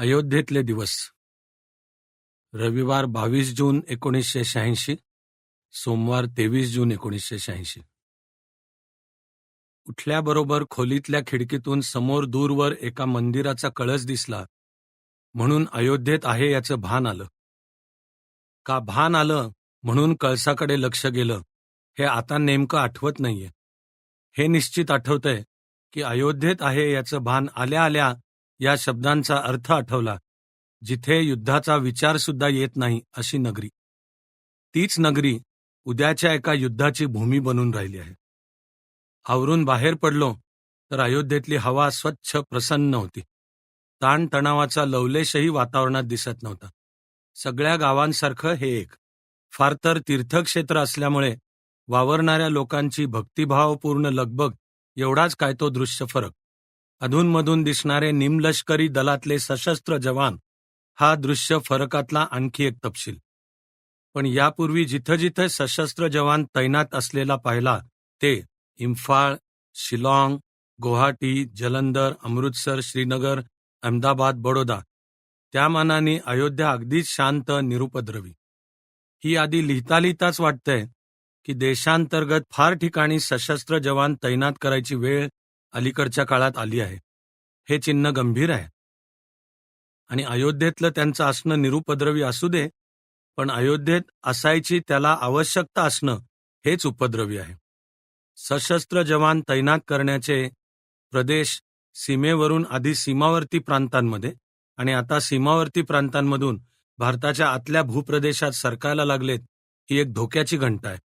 अयोध्येतले दिवस. रविवार बावीस जून एकोणीसशे शहाऐंशी सोमवार तेवीस जून एकोणीसशे शहाऐंशी. उठल्याबरोबर खोलीतल्या खिडकीतून समोर दूरवर एका मंदिराचा कळस दिसला म्हणून अयोध्येत आहे याचं भान आलं. का भान आलं म्हणून कळसाकडे लक्ष गेलं हे आता नेमकं आठवत नाहीये. हे निश्चित आठवतंय की अयोध्येत आहे याचं भान आल्या आल्या या शब्दांचा अर्थ आठवला जिथे युद्धाचा विचार सुद्धा येत नाही अशी नगरी. तीच नगरी उद्याच्या एका युद्धाची भूमी बनून राहिली आहे. आवरून बाहेर पडलो तर अयोध्येतली हवा स्वच्छ प्रसन्न होती. ताणतणावाचा लवलेशही वातावरणात दिसत नव्हता. सगळ्या गावांसारखं हे एक फार तर तीर्थक्षेत्र असल्यामुळे वावरणाऱ्या लोकांची भक्तिभावपूर्ण लगबग एवढाच काय तो दृश्य फरक. अधूनमधून दिसणारे निमलष्करी दलातले सशस्त्र जवान हा दृश्य फरकातला आणखी एक तपशील. पण यापूर्वी जिथं जिथं सशस्त्र जवान तैनात असलेला पाहिला ते इम्फाळ शिलाँग गुवाहाटी जलंधर अमृतसर श्रीनगर अहमदाबाद बडोदा त्या मानाने अयोध्या अगदीच शांत निरुपद्रवी. ही आधी लिहिता लिहिताच वाटतंय की देशांतर्गत फार ठिकाणी सशस्त्र जवान तैनात करायची वेळ अलीकडच्या काळात आली आहे. हे चिन्ह गंभीर आहे. आणि अयोध्येतलं त्यांचं असणं निरुपद्रवी असू दे पण अयोध्येत असायची त्याला आवश्यकता असणं हेच उपद्रवी आहे. सशस्त्र जवान तैनात करण्याचे प्रदेश सीमेवरून आधी सीमावर्ती प्रांतांमध्ये आणि आता सीमावर्ती प्रांतांमधून भारताच्या आतल्या भूप्रदेशात सरकायला लागलेत ही एक धोक्याची घंटा आहे.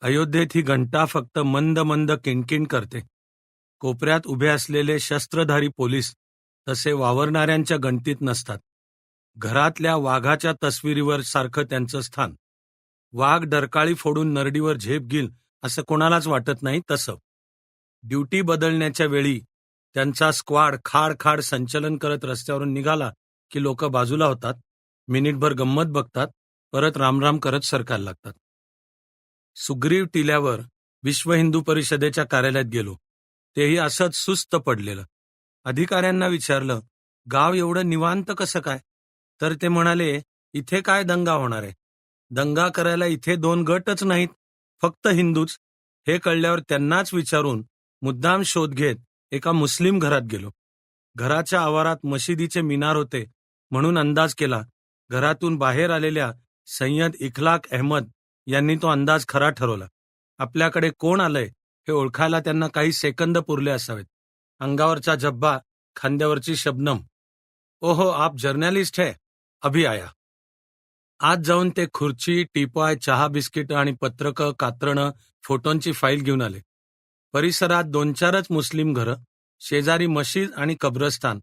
अयोध्येत ही घंटा फक्त मंद मंद किणकिण करते. कोपऱ्यात उभे असलेले शस्त्रधारी पोलीस तसे वावरणाऱ्यांच्या गणतीत नसतात. घरातल्या वाघाच्या तस्विरीवर सारखं त्यांचं स्थान. वाघ डरकाळी फोडून नरडीवर झेप घेईल असं कोणालाच वाटत नाही तसं. ड्युटी बदलण्याच्या वेळी त्यांचा स्क्वाड खाड खाड संचलन करत रस्त्यावरून निघाला की लोक बाजूला होतात मिनिटभर गंमत बघतात परत रामराम करत सरकायला लागतात. सुग्रीव टिल्यावर विश्व हिंदू परिषदेच्या कार्यालयात गेलो. तेही असंच सुस्त पडलेलं. अधिकाऱ्यांना विचारलं गाव एवढं निवांत कसं काय? तर ते म्हणाले इथे काय दंगा होणार आहे? दंगा करायला इथे दोन गटच नाहीत फक्त हिंदूच. हे कळल्यावर त्यांनाच विचारून मुद्दाम शोध घेत एका मुस्लिम घरात गेलो. घराच्या आवारात मशिदीचे मिनार होते म्हणून अंदाज केला. घरातून बाहेर आलेल्या सय्यद इखलाक अहमद यांनी तो अंदाज खरा ठरवला. आपल्याकडे कोण आलंय? हे ओळखायला त्यांना काही सेकंद पुरले असावेत. अंगावरचा जब्बा खांद्यावरची शबनम. ओहो आप जर्नलिस्ट है. अभि आया. आज जाऊन ते खुर्ची टीपॉय चहा बिस्किट आणि पत्रकं कात्रणं फोटोंची फाईल घेऊन आले. परिसरात दोन चारच मुस्लिम घरं शेजारी मशीद आणि कब्रस्तान.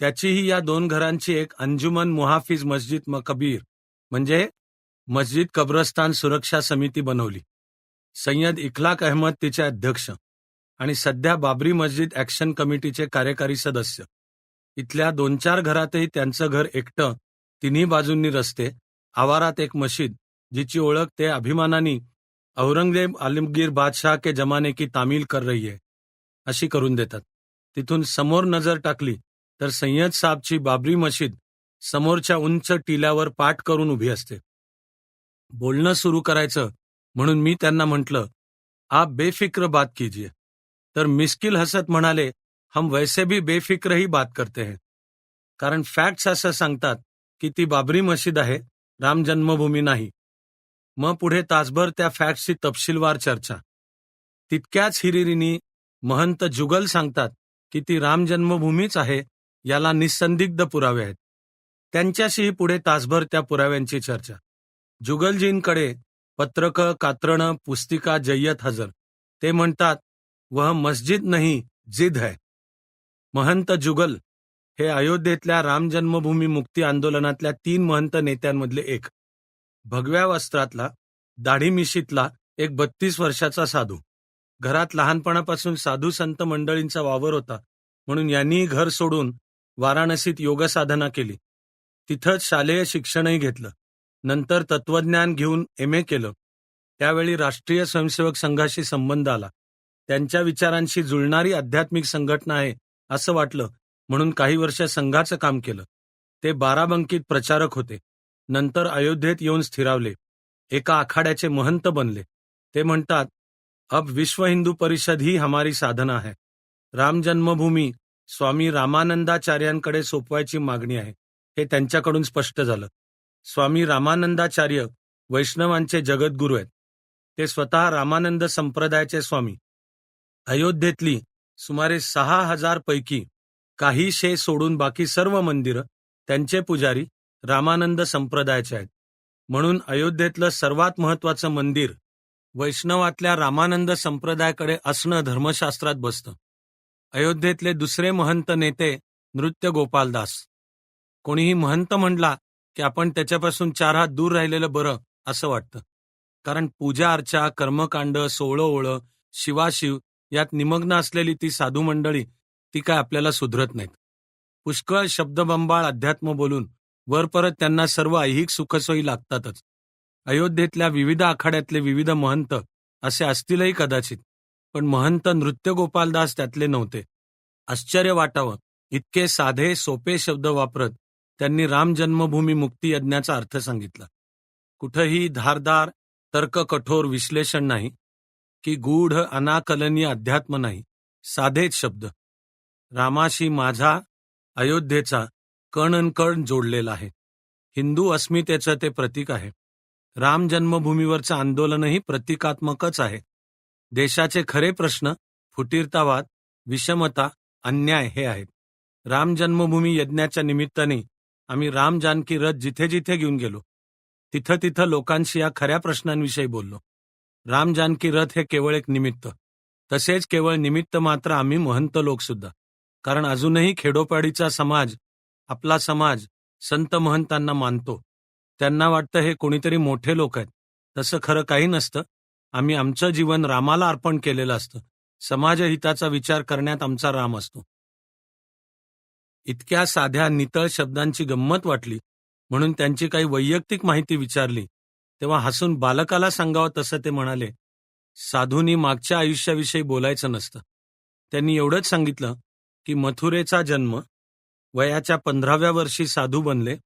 त्याचीही या दोन घरांची एक अंजुमन मुहाफिज मस्जिद मकबीर म्हणजे मस्जिद कब्रस्तान सुरक्षा समिती बनवली. सय्यद इखलाक अहमद तिचे अध्यक्ष आणि सध्या बाबरी मस्जिद ऍक्शन कमिटीचे कार्यकारी सदस्य. इथल्या दोन चार घरातही त्यांचं घर एकटं तिन्ही बाजूंनी रस्ते आवारात एक मशीद जिची ओळख ते अभिमानानी औरंगजेब आलमगीर बादशाह के जमाने की तामील कर रही है अशी करून देतात. तिथून समोर नजर टाकली तर सय्यद साहबची बाबरी मशीद समोरच्या उंच टिल्यावर पाठ करून उभी असते. बोलणं सुरू करायचं म्हणून मी त्यांना म्हटलं आप बेफिक्र बात कीजिए. तर मिस्किल हसत म्हणाले हम वैसे भी बेफिक्र ही बात करते हैं. कारण फॅक्ट्स असं सांगतात की ती बाबरी मशीद आहे राम जन्मभूमी नाही. मग पुढे तासभर त्या फॅक्टची तपशीलवार चर्चा. तितक्याच हिरिरीनी महंत जुगल सांगतात की ती राम जन्मभूमीच आहे याला निसंदिग्ध पुरावे आहेत. त्यांच्याशीही पुढे तासभर त्या पुराव्यांची चर्चा. जुगलजींकडे पत्रक कात्रण पुस्तिका जय्यत हजर. ते म्हणतात वह मस्जिद नाही जिद है. महंत जुगल. हे अयोध्येतल्या राम जन्मभूमी मुक्ती आंदोलनातल्या तीन महंत नेत्यांमधले एक. भगव्या वस्त्रातला दाढी मिशीतला एक बत्तीस वर्षाचा साधू. घरात लहानपणापासून साधू संत मंडळींचा वावर होता म्हणून यांनीही घर सोडून वाराणसीत योगसाधना केली. तिथंच शालेय शिक्षणही घेतलं. नंतर तत्वज्ञान घेऊन एम ए केलं. त्यावेळी राष्ट्रीय स्वयंसेवक संघाशी संबंध आला. त्यांच्या विचारांशी जुळणारी आध्यात्मिक संघटना आहे असं वाटलं म्हणून काही वर्ष संघाचं काम केलं. ते बाराबंकीत प्रचारक होते. नंतर अयोध्येत येऊन स्थिरावले. एका आखाड्याचे महंत बनले. ते म्हणतात अब विश्व हिंदू परिषद ही हमारी साधना आहे राम जन्मभूमी स्वामी रामानंदाचार्यांकडे सोपवायची मागणी आहे. हे त्यांच्याकडून स्पष्ट झालं. स्वामी रामानंदाचार्य वैष्णवांचे जगद्गुरू आहेत. ते स्वतः रामानंद संप्रदायाचे स्वामी. अयोध्येतली सुमारे सहा हजार पैकी काही शे सोडून बाकी सर्व मंदिरं त्यांचे पुजारी रामानंद संप्रदायाचे आहेत. म्हणून अयोध्येतलं सर्वात महत्वाचं मंदिर वैष्णवातल्या रामानंद संप्रदायाकडे असणं धर्मशास्त्रात बसतं. अयोध्येतले दुसरे महंत नेते नृत्य गोपालदास. कोणीही महंत म्हणला की आपण त्याच्यापासून चार हात दूर राहिलेलं बरं असं वाटतं. कारण पूजा अर्चा कर्मकांड सोळं ओळं शिवाशिव यात निमग्न असलेली ती साधू मंडळी ती काय आपल्याला सुधरत नाहीत. पुष्कळ शब्दबंबाळ अध्यात्म बोलून वर परत त्यांना सर्व ऐहिक सुखसोयी लागतातच. अयोध्येतल्या विविध आखाड्यातले विविध महंत असे असतीलही कदाचित पण महंत नृत्य गोपालदास त्यातले नव्हते. आश्चर्य वाटावं इतके साधे सोपे शब्द वापरत त्यांनी राम जन्मभूमी मुक्ती यज्ञाचा अर्थ सांगितला. कुठंही धारदार तर्क कठोर विश्लेषण नाही की गूढ अनाकलनीय अध्यात्म नाही साधेच शब्द. रामाशी माझा अयोध्येचा कण जोडलेला आहे. हिंदू अस्मितेचं ते प्रतीक आहे. राम जन्मभूमीवरचं आंदोलनही प्रतिकात्मकच आहे. देशाचे खरे प्रश्न फुटीरतावाद विषमता अन्याय हे आहेत. राम जन्मभूमी यज्ञाच्या निमित्ताने आम्ही राम जानकी रथ जिथे जिथे घेऊन गेलो तिथं तिथं लोकांशी या खऱ्या प्रश्नांविषयी बोललो. राम जानकी रथ हे केवळ एक निमित्त तसेच केवळ निमित्त मात्र आम्ही महंत लोक सुद्धा. कारण अजूनही खेडोपाडीचा समाज आपला समाज संत महंतांना मानतो. त्यांना वाटतं हे कोणीतरी मोठे लोक आहेत. तसं खरं काही नसतं. आम्ही आमचं जीवन रामाला अर्पण केलेलं असतं. समाजहिताचा विचार करण्यात आमचा राम असतो. इतक्या साध्या नितळ शब्दांची गंमत वाटली म्हणून त्यांची काही वैयक्तिक माहिती विचारली. तेव्हा हसून बालकाला सांगावं तसं ते म्हणाले साधूंनी मागच्या आयुष्याविषयी बोलायचं नसतं. त्यांनी एवढंच सांगितलं की मथुरेचा जन्म वयाच्या पंधराव्या वर्षी साधू बनले.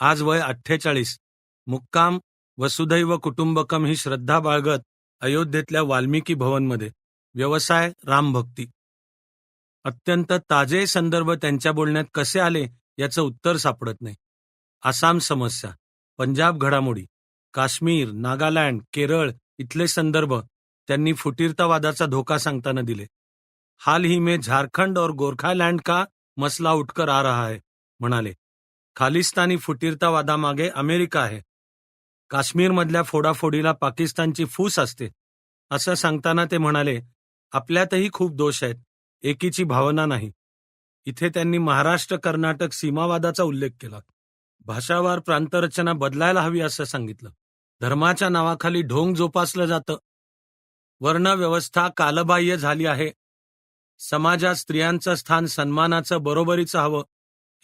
आज वय अठ्ठेचाळीस. मुक्काम वसुधैव कुटुंबकम ही श्रद्धा बाळगत अयोध्येतल्या वाल्मिकी भवनमध्ये. व्यवसाय रामभक्ती. अत्यंत ताजे संदर्भ त्यांच्या बोलण्यात कसे आले याचं उत्तर सापडत नाही. आसाम समस्या पंजाब घडामोडी काश्मीर नागालँड केरळ इथले संदर्भ त्यांनी फुटीरतावादाचा धोका सांगताना दिले. हाल ही में झारखंड और गोरखालँड का मसला उठकर आ रहा है म्हणाले. खालिस्तानी फुटीरतावादामागे अमेरिका आहे. काश्मीरमधल्या फोडाफोडीला पाकिस्तानची फूस असते असं सांगताना ते म्हणाले आपल्यातही खूप दोष आहेत. एकीची भावना नाही. इथे त्यांनी महाराष्ट्र कर्नाटक सीमावादाचा उल्लेख केला. भाषावार प्रांतरचना बदलायला हवी असं सांगितलं. धर्माच्या नावाखाली ढोंग जोपासलं जातं. वर्णव्यवस्था कालबाह्य झाली आहे. समाजात स्त्रियांचं स्थान सन्मानाचं बरोबरीचं हवं.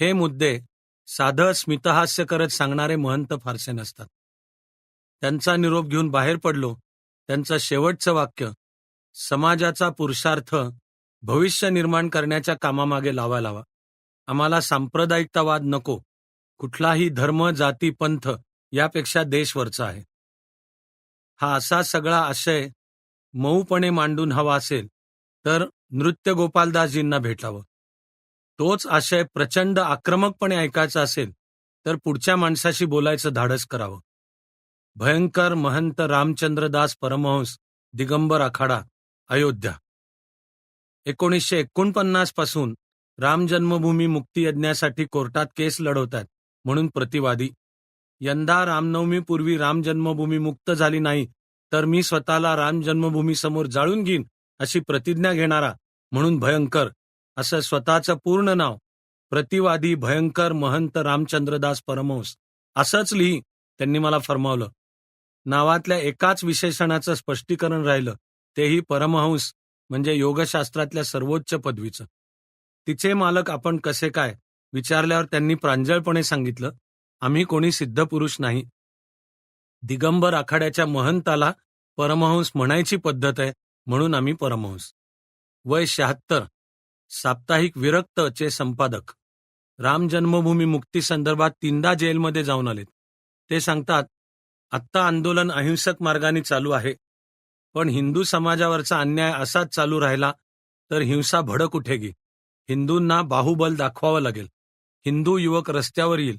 हे मुद्दे साधं स्मितहास्य करत सांगणारे महंत फारसे नसतात. त्यांचा निरोप घेऊन बाहेर पडलो. त्यांचं शेवटचं वाक्य समाजाचा पुरुषार्थ भविष्य निर्माण करण्याच्या कामामागे लावा लावा. आम्हाला सांप्रदायिकतावाद नको. कुठलाही धर्म जाती पंथ यापेक्षा देशवरचा आहे. हा असा सगळा आशय मऊपणे मांडून हवा असेल तर नृत्य गोपालदासजींना भेटावं. तोच आशय प्रचंड आक्रमकपणे ऐकायचा असेल तर पुढच्या माणसाशी बोलायचं धाडस करावं. भयंकर महंत रामचंद्रदास परमहंस दिगंबर आखाडा अयोध्या. एकोणीसशे एकोणपन्नासपासून राम जन्मभूमी मुक्ती यज्ञासाठी कोर्टात केस लढवतात म्हणून प्रतिवादी. यंदा रामनवमीपूर्वी राम जन्मभूमी मुक्त झाली नाही तर मी स्वतःला राम जन्मभूमी समोर जाळून घेईन अशी प्रतिज्ञा घेणारा म्हणून भयंकर असं स्वतःचं पूर्ण नाव. प्रतिवादी भयंकर महंत रामचंद्रदास परमहंस असंच लिही त्यांनी मला फरमावलं. नावातल्या एकाच विशेषणाचं स्पष्टीकरण राहिलं तेही परमहंस म्हणजे योगशास्त्रातल्या सर्वोच्च पदवीचं. तिचे मालक आपण कसे काय विचारल्यावर त्यांनी प्रांजळपणे सांगितलं आम्ही कोणी सिद्ध पुरुष नाही. दिगंबर आखाड्याच्या महंताला परमहंस म्हणायची पद्धत आहे म्हणून आम्ही परमहंस. वय शहात्तर. साप्ताहिक विरक्त चे संपादक. राम जन्मभूमी मुक्ती संदर्भात तीनदा जेलमध्ये जाऊन आलेत. ते सांगतात आत्ता आंदोलन अहिंसक मार्गाने चालू आहे. पण हिंदू समाजावरचा अन्याय असाच चालू राहिला तर हिंसा भडक उठेगी हिंदूंना बाहुबल दाखवावं लागेल. हिंदू युवक रस्त्यावर येईल.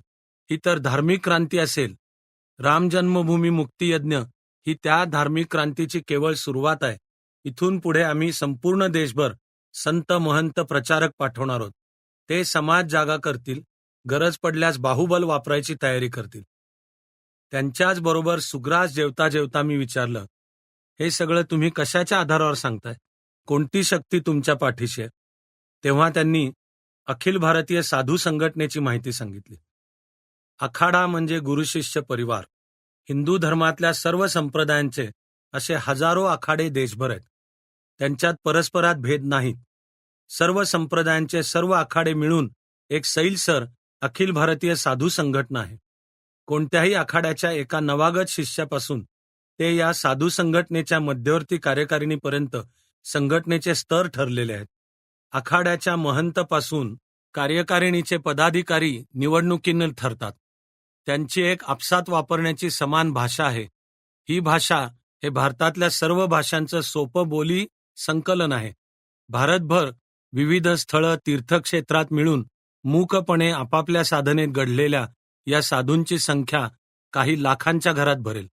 ही तर धार्मिक क्रांती असेल. राम जन्मभूमी मुक्ती यज्ञ ही त्या धार्मिक क्रांतीची केवळ सुरुवात आहे. इथून पुढे आम्ही संपूर्ण देशभर संत महंत प्रचारक पाठवणार आहोत. ते समाज जागा करतील गरज पडल्यास बाहुबल वापरायची तयारी करतील. त्यांच्याच बरोबर सुग्रास जेवता जेवता मी विचारलं हे सगळं तुम्ही कशाच्या आधारावर सांगताय? कोणती शक्ती तुमच्या पाठीशी आहे? तेव्हा त्यांनी अखिल भारतीय साधू संघटनेची माहिती सांगितली. आखाडा म्हणजे गुरुशिष्य परिवार. हिंदू धर्मातल्या सर्व संप्रदायांचे असे हजारो आखाडे देशभर आहेत. त्यांच्यात परस्परात भेद नाहीत. सर्व संप्रदायांचे सर्व आखाडे मिळून एक सैलसर अखिल भारतीय साधू संघटना आहे. कोणत्याही आखाड्याच्या एका नवागत शिष्यापासून ते या साधू संघटनेच्या मध्यवर्ती कार्यकारिणीपर्यंत संघटनेचे स्तर ठरलेले आहेत. आखाड्याच्या महंतपासून कार्यकारिणीचे पदाधिकारी निवडणुकीनं ठरतात. त्यांची एक आपसात वापरण्याची समान भाषा आहे. ही भाषा हे भारतातल्या सर्व भाषांचं सोपं बोली संकलन आहे. भारतभर विविध स्थळं तीर्थक्षेत्रात मिळून मूकपणे आपापल्या साधनेत घडलेल्या या साधूंची संख्या काही लाखांच्या घरात भरेल.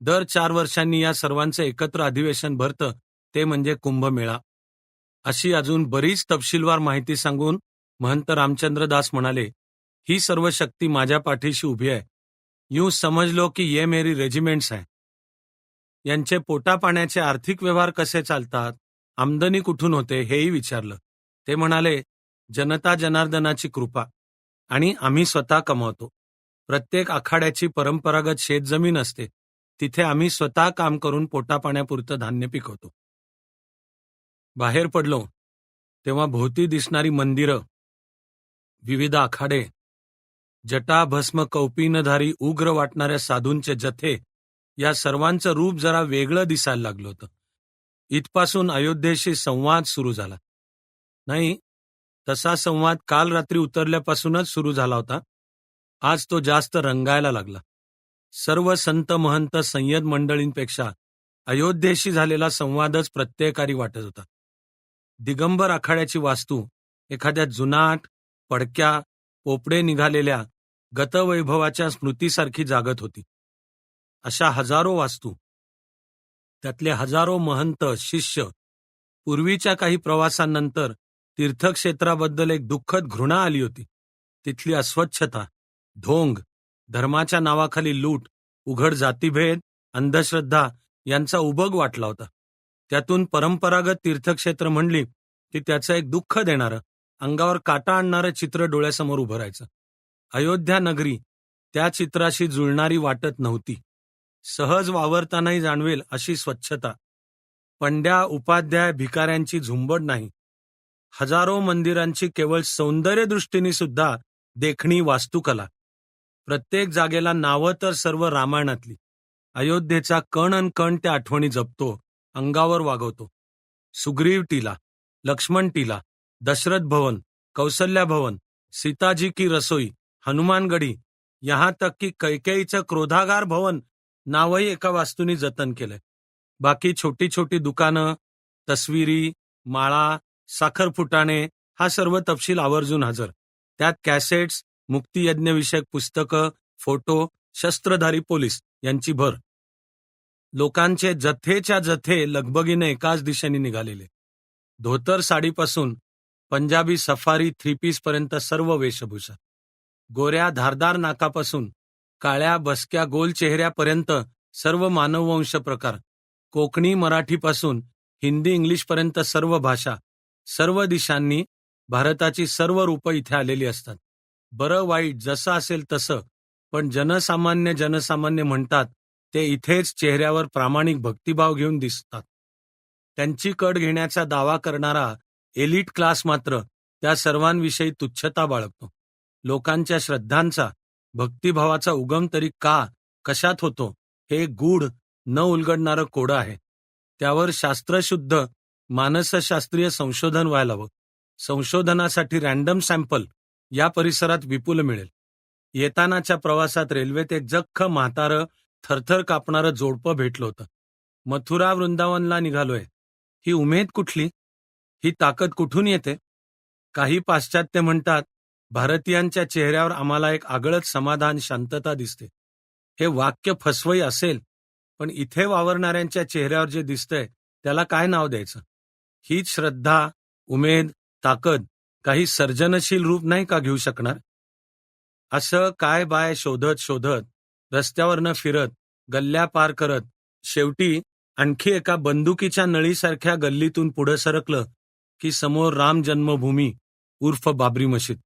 दर चार वर्षांनी या सर्वांचं एकत्र अधिवेशन भरतं ते म्हणजे कुंभमेळा. अशी अजून बरीच तपशीलवार माहिती सांगून महंत रामचंद्र दास म्हणाले ही सर्व शक्ती माझ्या पाठीशी उभी आहे. यूं समज लो की ये मेरी रेजिमेंट्स आहे यांचे पोटापाण्याचे आर्थिक व्यवहार कसे चालतात आमदनी कुठून होते हेही विचारलं. ते म्हणाले जनता जनार्दनाची कृपा आणि आम्ही स्वतः कमावतो. प्रत्येक आखाड्याची परंपरागत शेतजमीन असते. तिथे आम्ही स्वतः काम करून पोटापाण्यापुरतं धान्य पिकवतो. बाहेर पडलो तेव्हा भोवती दिसणारी मंदिरं विविध आखाडे जटाभस्म कौपीनधारी उग्र वाटणाऱ्या साधूंचे जथे या सर्वांचं रूप जरा वेगळं दिसायला लागलं होतं. इथपासून अयोध्येशी संवाद सुरू झाला. नाही तसा संवाद काल रात्री उतरल्यापासूनच सुरू झाला होता. आज तो जास्त रंगायला लागला. सर्व संत महंत संयद मंडळींपेक्षा अयोध्येशी झालेला संवादच प्रत्ययकारी वाटत होता. दिगंबर आखाड्याची वास्तू एखाद्या जुनाट पडक्या पोपडे निघालेल्या गतवैभवाच्या स्मृतीसारखी जागत होती. अशा हजारो वास्तू त्यातले हजारो महंत शिष्य पूर्वीच्या काही प्रवासांनंतर तीर्थक्षेत्राबद्दल एक दुःखद घृणा आली होती. तिथली अस्वच्छता ढोंग धर्माच्या नावाखाली लूट उघड जातीभेद अंधश्रद्धा यांचा उबग वाटला होता. त्यातून परंपरागत तीर्थक्षेत्र म्हणली की त्याचं एक दुःख देणारं अंगावर काटा आणणारं चित्र डोळ्यासमोर उभं राहायचं. अयोध्या नगरी त्या चित्राशी जुळणारी वाटत नव्हती. सहज वावरतानाही जाणवेल अशी स्वच्छता. पंड्या उपाध्याय भिकाऱ्यांची झुंबड नाही. हजारो मंदिरांची केवळ सौंदर्य दृष्टीने सुद्धा देखणी वास्तुकला. प्रत्येक जागेला नावं तर सर्व रामायणातली. अयोध्येचा कण अन कण त्या आठवणी जपतो अंगावर वागवतो. सुग्रीव टीला लक्ष्मण टीला दशरथ भवन कौसल्या भवन सीताजी की रसोई हनुमानगडी यहां तक की कैकेईचं क्रोधागार भवन नावही एका वास्तूनी जतन केलंय. बाकी छोटी छोटी दुकानं तस्विरी माळा साखर फुटाणे हा सर्व तपशील आवर्जून हजर. त्यात कॅसेट्स मुक्तियज्ञविषयक पुस्तकं फोटो शस्त्रधारी पोलीस यांची भर. लोकांचे जथेच्या जथे लगबगीने एकाच दिशेने निघालेले. धोतर साडीपासून पंजाबी सफारी थ्री पीस पर्यंत सर्व वेशभूषा. गोऱ्या धारदार नाकापासून काळ्या बसक्या गोल चेहऱ्यापर्यंत सर्व मानववंश प्रकार. कोकणी मराठीपासून हिंदी इंग्लिशपर्यंत सर्व भाषा. सर्व दिशांनी भारताची सर्व रूपं इथे आलेली असतात. बरं वाईट जसं असेल तसं. पण जनसामान्य जनसामान्य म्हणतात ते इथेच चेहऱ्यावर प्रामाणिक भक्तिभाव घेऊन दिसतात. त्यांची कड घेण्याचा दावा करणारा एलिट क्लास मात्र त्या सर्वांविषयी तुच्छता बाळगतो. लोकांच्या श्रद्धांचा भक्तिभावाचा उगम तरी का कशात होतो हे गूढ न उलगडणारं कोडं आहे. त्यावर शास्त्रशुद्ध मानसशास्त्रीय संशोधन व्हायला हवं. संशोधनासाठी रॅन्डम सॅम्पल या परिसरात विपुल मिळेल. येतानाच्या प्रवासात रेल्वेत एक जख्ख म्हातारं थरथर कापणारं जोडपं भेटलं होतं. मथुरा वृंदावनला निघालोय. ही उमेद कुठली? ही ताकद कुठून येते? काही पाश्चात्य म्हणतात भारतीयांच्या चेहऱ्यावर आम्हाला एक आगळच समाधान शांतता दिसते. हे वाक्य फसवई असेल पण इथे वावरणाऱ्यांच्या चेहऱ्यावर जे दिसतंय त्याला काय नाव द्यायचं? हीच श्रद्धा उमेद ताकद काही सर्जनशील रूप नाही का घेऊ शकणार? असं काय बाय शोधत शोधत रस्त्यावरनं फिरत गल्ल्या पार करत शेवटी आणखी एका बंदुकीच्या नळीसारख्या गल्लीतून पुढं सरकलं की समोर राम जन्मभूमी उर्फ बाबरी मशीद.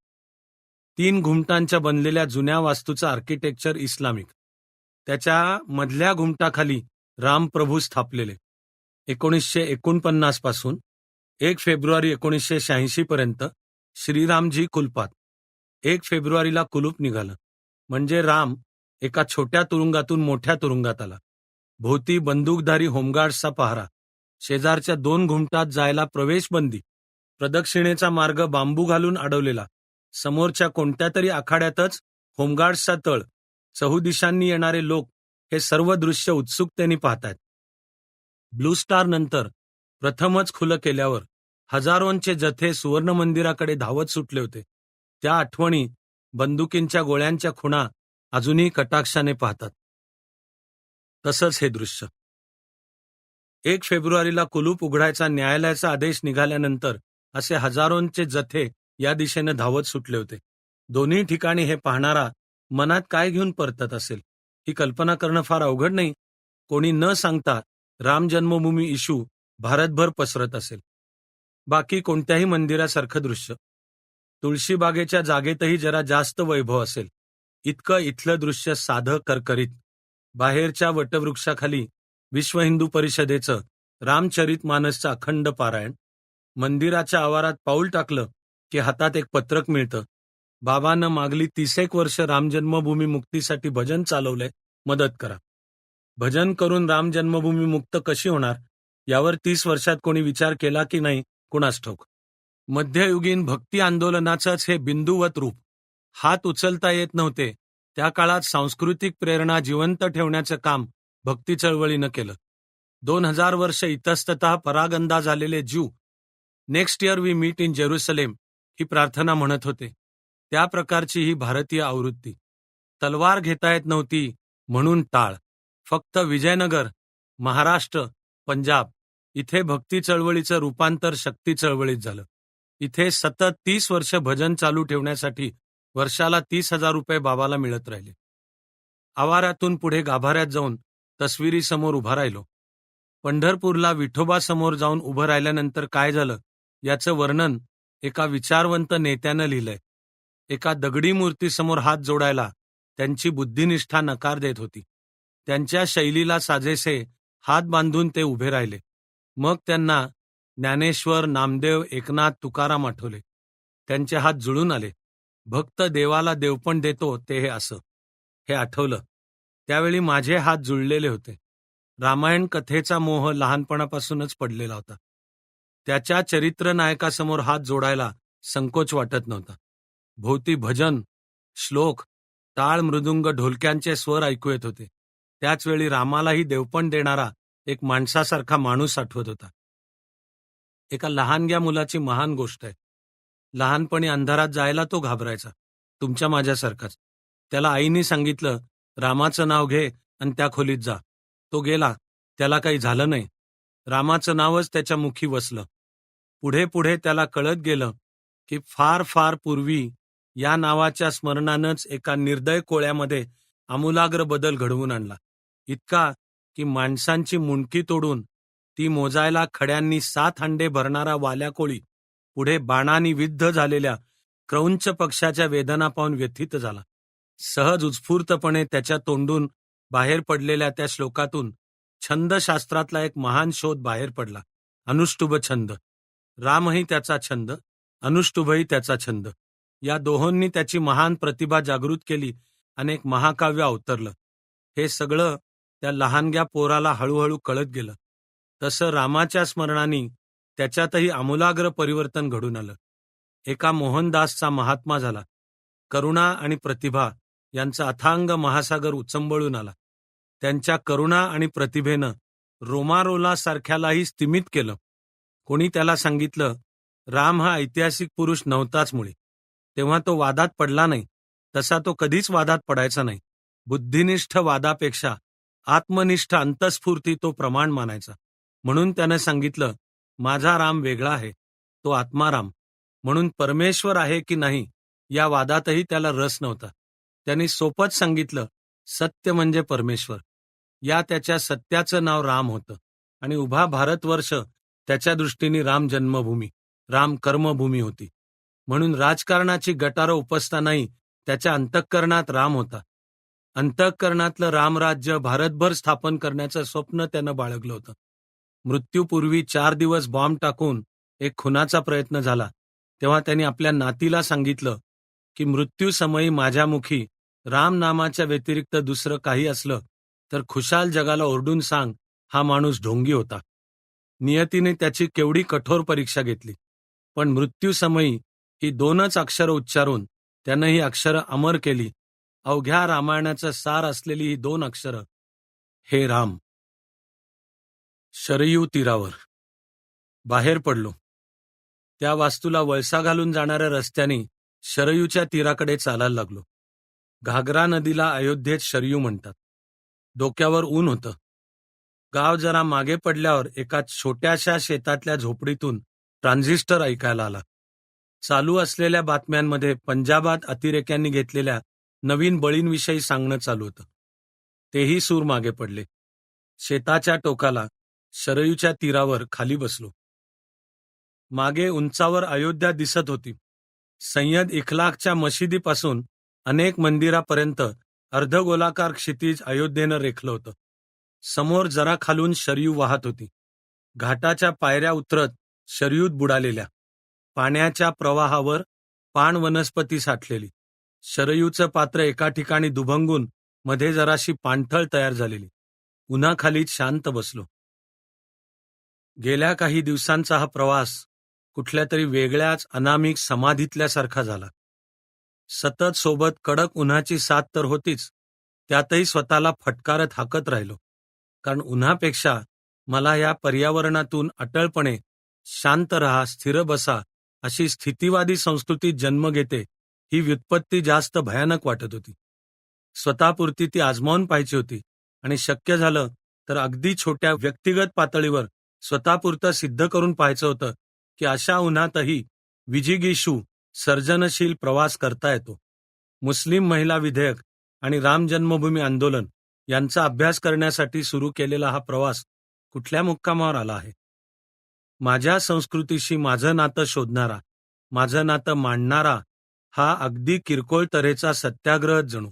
तीन घुमटांच्या बनलेल्या जुन्या वास्तूचं आर्किटेक्चर इस्लामिक. त्याच्या मधल्या घुमटाखाली रामप्रभू स्थापलेले. एकोणीसशे एकोणपन्नासपासून एक फेब्रुवारी एकोणीसशे शहाऐंशी पर्यंत श्रीरामजी कुलपात. एक फेब्रुवारीला कुलूप निघालं. म्हणजे राम एका छोट्या तुरुंगातून मोठ्या तुरुंगात आला. भोवती बंदूकधारी होमगार्ड्सचा पहारा. शेजारच्या दोन घुमटात जायला प्रवेशबंदी. प्रदक्षिणेचा मार्ग बांबू घालून अडवलेला. समोरच्या कोणत्या तरी आखाड्यातच होमगार्ड्सचा तळ. चहुदिशांनी येणारे लोक हे सर्व दृश्य उत्सुकतेने पाहतायत. ब्लू स्टार नंतर प्रथमच खुलं केल्यावर हजारोंचे जथे सुवर्ण मंदिराकडे धावत सुटले होते. त्या आठवणी बंदुकींच्या गोळ्यांच्या खुणा अजूनही कटाक्षाने पाहतात. तसंच हे दृश्य. एक फेब्रुवारीला कुलूप उघडायचा न्यायालयाचा आदेश निघाल्यानंतर असे हजारोंचे जथे या दिशेने धावत सुटले होते. दोन्ही ठिकाणी हे पाहणारा मनात काय घेऊन परतत असेल ही कल्पना करणं फार अवघड नाही. कोणी न सांगता राम जन्मभूमी इशू भारतभर पसरत असेल. बाकी कोणत्याही मंदिरासारखं दृश्य. तुळशीबागेच्या जागेतही जरा जास्त वैभव असेल. इतकं इथलं दृश्य साधं करकरीत. बाहेरच्या वटवृक्षाखाली विश्व हिंदू परिषदेचं रामचरित मानसचं अखंड पारायण. मंदिराच्या आवारात पाऊल टाकलं की हातात एक पत्रक मिळतं. बाबानं मागली तीसेक वर्ष रामजन्मभूमी मुक्तीसाठी भजन चालवलंय मदत करा. भजन करून राम जन्मभूमी मुक्त कशी होणार? यावर तीस वर्षात कोणी विचार केला की नाही? कुणास ठाऊक. मध्ययुगीन भक्ती आंदोलनाचंच हे बिंदुवत रूप. हात उचलता येत नव्हते. त्या काळात सांस्कृतिक प्रेरणा जिवंत ठेवण्याचं काम भक्ती चळवळीनं केलं. दोन हजार वर्ष इतस्ततः परागंदा झालेले Jew next year we meet in Jerusalem ही प्रार्थना म्हणत होते. त्या प्रकारची ही भारतीय आवृत्ती. तलवार घेता येत नव्हती म्हणून टाळ. फक्त विजयनगर महाराष्ट्र पंजाब. इथे भक्ती चळवळीचं रूपांतर शक्ती चळवळीत झालं. इथे सतत तीस वर्ष भजन चालू ठेवण्यासाठी वर्षाला तीस हजार रुपये बाबाला मिळत राहिले. आवारातून पुढे गाभाऱ्यात जाऊन तस्विरी समोर उभा राहिलो. पंढरपूरला विठोबा समोर जाऊन उभं राहिल्यानंतर काय झालं याचं वर्णन एका विचारवंत नेत्यानं लिहिलंय. एका दगडी मूर्तीसमोर हात जोडायला त्यांची बुद्धिनिष्ठा नकार देत होती. त्यांच्या शैलीला साजेसे हात बांधून ते उभे राहिले. मग त्यांना ज्ञानेश्वर नामदेव एकनाथ तुकाराम आठवले. त्यांचे हात जुळून आले. भक्त देवाला देवपण देतो ते हे असं. हे आठवलं. त्यावेळी माझे हात जुळलेले होते. रामायण कथेचा मोह लहानपणापासूनच पडलेला होता. त्याच्या चरित्र नायकासमोर हात जोडायला संकोच वाटत नव्हता. भोवती भजन श्लोक टाळ मृदुंग ढोलक्यांचे स्वर ऐकू येत होते. त्याचवेळी रामालाही देवपण देणारा एक माणसासारखा माणूस आठवत होता. एका लहानग्या मुलाची महान गोष्ट आहे. लहानपणी अंधारात जायला तो घाबरायचा. तुमच्या माझ्यासारखाच. त्याला आईने सांगितलं रामाचं नाव घे आणि त्या खोलीत जा. तो गेला. त्याला काही झालं नाही. रामाचं नावच त्याच्या मुखी वसलं. पुढे पुढे त्याला कळत गेलं की फार फार पूर्वी या नावाच्या स्मरणानंच एका निर्दय कोळ्यामध्ये आमूलाग्र बदल घडवून आणला. इतका की माणसांची मुंडकी तोडून ती मोजायला खड्यांनी सात हांडे भरणारा वाल्या कोळी पुढे बाणांनी विद्ध झालेल्या क्रौंच पक्षाच्या वेदना पाहून व्यथित झाला. सहज उत्स्फूर्तपणे त्याच्या तोंडून बाहेर पडलेल्या त्या श्लोकातून छंदशास्त्रातला एक महान शोध बाहेर पडला. अनुष्टुभ छंद. रामही त्याचा छंद अनुष्टुभही त्याचा छंद. या दोहोंनी त्याची महान प्रतिभा जागृत केली आणि एक महाकाव्य अवतरलं. हे सगळं त्या लहानग्या पोराला हळूहळू कळत गेलं. तसं रामाच्या स्मरणाने त्याच्यातही आमूलाग्र परिवर्तन घडून आलं. एका मोहनदासचा महात्मा झाला. करुणा आणि प्रतिभा यांचा अथांग महासागर उचंबळून आला. त्यांच्या करुणा आणि प्रतिभेनं रोमारोला सारख्यालाही स्तिमित केलं. कोणी त्याला सांगितलं राम हा ऐतिहासिक पुरुष नव्हताच मुळे. तेव्हा तो वादात पडला नाही. तसा तो कधीच वादात पडायचा नाही. बुद्धिनिष्ठ वादापेक्षा आत्मनिष्ठ अंतस्फूर्ती तो प्रमाण मानायचा. म्हणून त्यानं सांगितलं माझा राम वेगळा आहे. तो आत्माराम. म्हणून परमेश्वर आहे की नाही या वादातही त्याला रस नव्हता. त्यांनी सोपत सांगितलं सत्य म्हणजे परमेश्वर. या त्याच्या सत्याचं नाव राम होतं. आणि उभा भारतवर्ष त्याच्या दृष्टीने राम जन्मभूमी राम कर्मभूमी होती. म्हणून राजकारणाची गटारं उपसतानाही त्याच्या अंतःकरणात राम होता. अंतःकरणातलं रामराज्य भारतभर स्थापन करण्याचं स्वप्न त्यानं बाळगलं होतं. मृत्यूपूर्वी चार दिवस बॉम्ब टाकून एक खुनाचा प्रयत्न झाला. तेव्हा त्यांनी आपल्या नातीला सांगितलं की मृत्यूसमयी माझ्या मुखी राम नामाच्या व्यतिरिक्त दुसरं काही असलं तर खुशाल जगाला ओरडून सांग हा माणूस ढोंगी होता. नियतीने त्याची केवढी कठोर परीक्षा घेतली. पण मृत्यूसमयी ही दोनच अक्षरं उच्चारून त्यानं ही अक्षरं अमर केली अवघ्या रामायणाचं सार असलेली ही दोन अक्षरं. हे राम. शरयू तीरावर. बाहेर पडलो. त्या वास्तूला वळसा घालून जाणाऱ्या रस्त्याने शरयूच्या तीराकडे चालायला लागलो. घागरा नदीला अयोध्येत शरयू म्हणतात. डोक्यावर ऊन होतं. गाव जरा मागे पडल्यावर एका छोट्याशा शेतातल्या झोपडीतून ट्रान्झिस्टर ऐकायला आला. चालू असलेल्या बातम्यांमध्ये पंजाबात अतिरेक्यांनी घेतलेल्या नवीन बळींविषयी सांगणं चालू होतं. तेही सूर मागे पडले. शेताच्या टोकाला शरयूच्या तीरावर खाली बसलो. मागे उंचावर अयोध्या दिसत होती. सय्यद इखलाकच्या मशिदीपासून अनेक मंदिरापर्यंत अर्धगोलाकार क्षितिज अयोध्येनं रेखलं होतं. समोर जरा खालून शरयू वाहत होती. घाटाच्या पायऱ्या उतरत शरयूत बुडालेल्या. पाण्याच्या प्रवाहावर पाण वनस्पती साठलेली. शरयूचं पात्र एका ठिकाणी दुभंगून मध्ये जराशी पाणथळ तयार झालेली. उन्हाखालीच शांत बसलो. गेल्या काही दिवसांचा हा प्रवास कुठल्या तरी वेगळ्याच अनामिक समाधीतल्यासारखा झाला. सतत सोबत कडक उन्हाची साथ तर होतीच त्यातही स्वतःला फटकारत हाकत राहिलो. कारण उन्हापेक्षा मला या पर्यावरणातून अटळपणे शांत रहा स्थिर बसा अशी स्थितीवादी संस्कृतीत जन्म घेते ही व्युत्पत्ती जास्त भयानक वाटत होती. स्वतःपुरती ती आजमावून पाहायची होती आणि शक्य झालं तर अगदी छोट्या व्यक्तिगत पातळीवर स्वतःपुरतं सिद्ध करून पाहायचं होतं की अशा उन्हातही विजिगीशू सर्जनशील प्रवास करता येतो. मुस्लिम महिला विधेयक आणि राम जन्मभूमी आंदोलन यांचा अभ्यास करण्यासाठी सुरू केलेला हा प्रवास कुठल्या मुक्कामावर आला आहे? माझ्या संस्कृतीशी माझं नातं शोधणारा माझं नातं मांडणारा हा अगदी किरकोळ तऱ्हेचा सत्याग्रह जणू.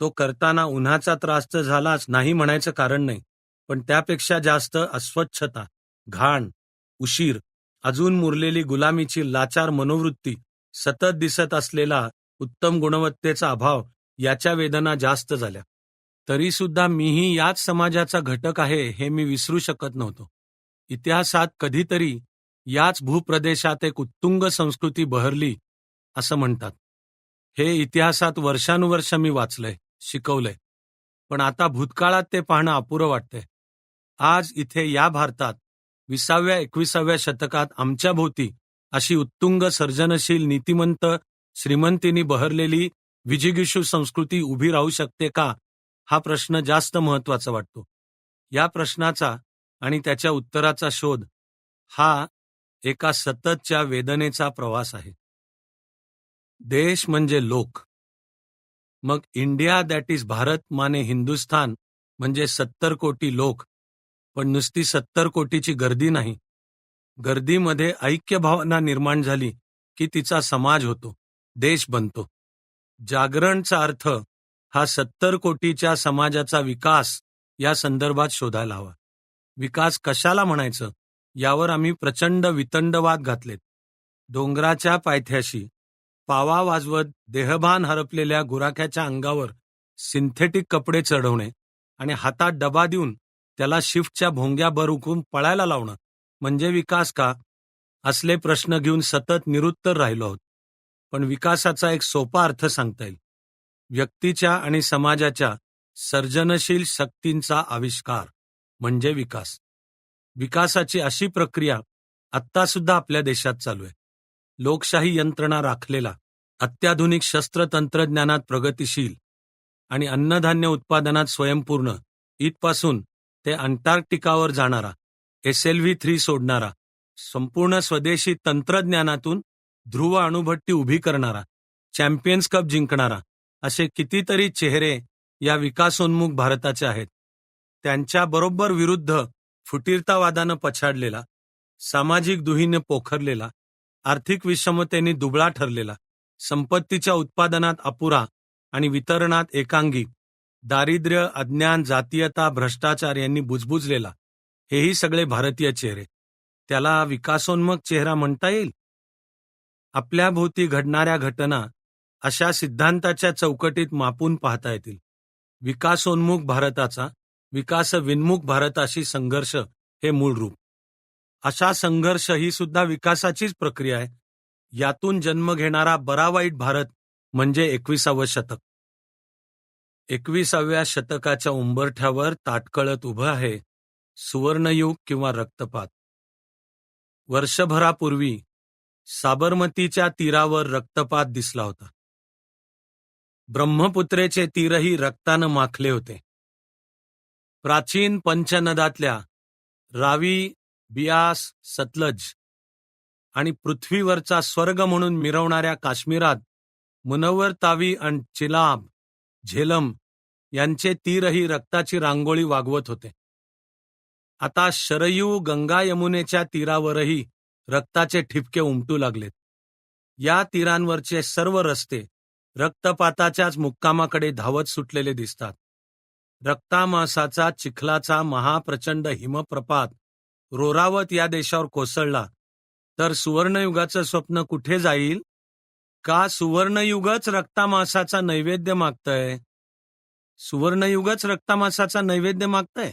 तो करताना उन्हाचा त्रास तर झालाच नाही म्हणायचं कारण नाही. पण त्यापेक्षा जास्त अस्वच्छता घाण उशीर अजून मुरलेली गुलामीची लाचार मनोवृत्ती सतत दिसत असलेला उत्तम गुणवत्तेचा अभाव याच्या वेदना जास्त झाल्या. तरी सुद्धा मीही याच समाजाचा घटक आहे हे मी विसरू शकत नव्हतो. इतिहासात कधीतरी याच भूप्रदेशात एक उत्तुंग संस्कृती बहरली असं म्हणतात. हे इतिहासात वर्षानुवर्ष मी वाचलंय शिकवलंय. पण आता भूतकाळात ते पाहणं अपुरं वाटतंय. आज इथे या भारतात विसाव्या एकविसाव्या शतकात आमच्या भोवती अशी उत्तुंग सर्जनशील नीतिमंत श्रीमंतीनी बहरलेली विजिगिषू संस्कृती उभी राहू शकते का हा प्रश्न जास्त महत्त्वाचा वाटतो. या प्रश्नाचा आणि त्याच्या उत्तराचा शोध हा एका सततच्या वेदनेचा प्रवास आहे. देश म्हणजे लोक. मग इंडिया दॅट इज भारत माने हिंदुस्थान म्हणजे सत्तर कोटी लोक. पण नुसती सत्तर कोटीची गर्दी नाही. गर्दीमध्ये ऐक्य भावना निर्माण झाली की तिचा समाज होतो देश बनतो. जागरणचा अर्थ हा सत्तर कोटीच्या समाजाचा विकास या संदर्भात शोधायला हवा. विकास कशाला म्हणायचं? यावर आम्ही प्रचंड वितंडवाद घातलेत. डोंगराच्या पायथ्याशी पावा वाजवत देहभान हरपलेल्या गुराख्याच्या अंगावर सिंथेटिक कपडे चढवणे आणि हातात डबा देऊन त्याला शिफ्टच्या भोंग्याभर उकून पळायला लावणं म्हणजे विकास का? असले प्रश्न घेऊन सतत निरुत्तर राहिलो आहोत. पण विकासाचा एक सोपा अर्थ सांगता येईल. व्यक्तीच्या आणि समाजाच्या सर्जनशील शक्तींचा आविष्कार म्हणजे विकास. विकासाची अशी प्रक्रिया आत्तासुद्धा आपल्या देशात चालू आहे. लोकशाही यंत्रणा राखलेला अत्याधुनिक शस्त्र तंत्रज्ञानात प्रगतीशील आणि अन्नधान्य उत्पादनात स्वयंपूर्ण. इथपासून ते अंटार्क्टिकावर जाणारा एस एल व्ही थ्री सोडणारा संपूर्ण स्वदेशी तंत्रज्ञानातून ध्रुव अणुभट्टी उभी करणारा चॅम्पियन्स कप जिंकणारा असे कितीतरी चेहरे या विकासोन्मुख भारताचे आहेत. त्यांच्या बरोबर विरुद्ध फुटीरतावादानं पछाडलेला सामाजिक दुहीने पोखरलेला आर्थिक विषमतेने दुबळा ठरलेला संपत्तीच्या उत्पादनात अपुरा आणि वितरणात एकांगी दारिद्र्य अज्ञान जातीयता भ्रष्टाचार यांनी बुजबुजलेला हेही सगळे भारतीय चेहरे. त्याला विकासोन्मुख चेहरा म्हणता येईल? आपल्या भोवती घडणाऱ्या घटना अशा सिद्धांताच्या चौकटीत मापून पाहता येतील. विकासोन्मुख भारताचा विकास विन्मुख भारताशी संघर्ष हे मूळ रूप. अशा संघर्ष ही सुद्धा विकासाचीच प्रक्रिया आहे. यातून जन्म घेणारा बरा वाईट भारत म्हणजे एकविसावं शतक. एकविसाव्या शतकाच्या उंबरठ्यावर ताटकळत उभं आहे सुवर्णयुग किंवा रक्तपात. वर्षभरापूर्वी साबरमतीच्या तीरावर रक्तपात दिसला होता. ब्रह्मपुत्रेचे तीरही रक्तानं माखले होते. प्राचीन पंचनदातल्या रावी बियास सतलज आणि पृथ्वीवरचा स्वर्ग म्हणून मिरवणाऱ्या काश्मीरात मुनव्वर तावी आणि चिलाब झेलम यांचे तीरही रक्ताची रांगोळी वागवत होते. आता शरयू गंगा यमुनेच्या तीरावरही रक्ताचे ठिपके उमटू लागलेत. या तीरांवरचे सर्व रस्ते रक्तपाताच्याच मुक्कामाकडे धावत सुटलेले दिसतात. रक्तामासाचा चिखलाचा महाप्रचंड हिमप्रपात रोरावत या देशावर कोसळला तर सुवर्णयुगाचं स्वप्न कुठे जाईल? का सुवर्णयुगच रक्तामासाचा नैवेद्य मागतय? सुवर्णयुगच रक्तामासाचा नैवेद्य मागतय?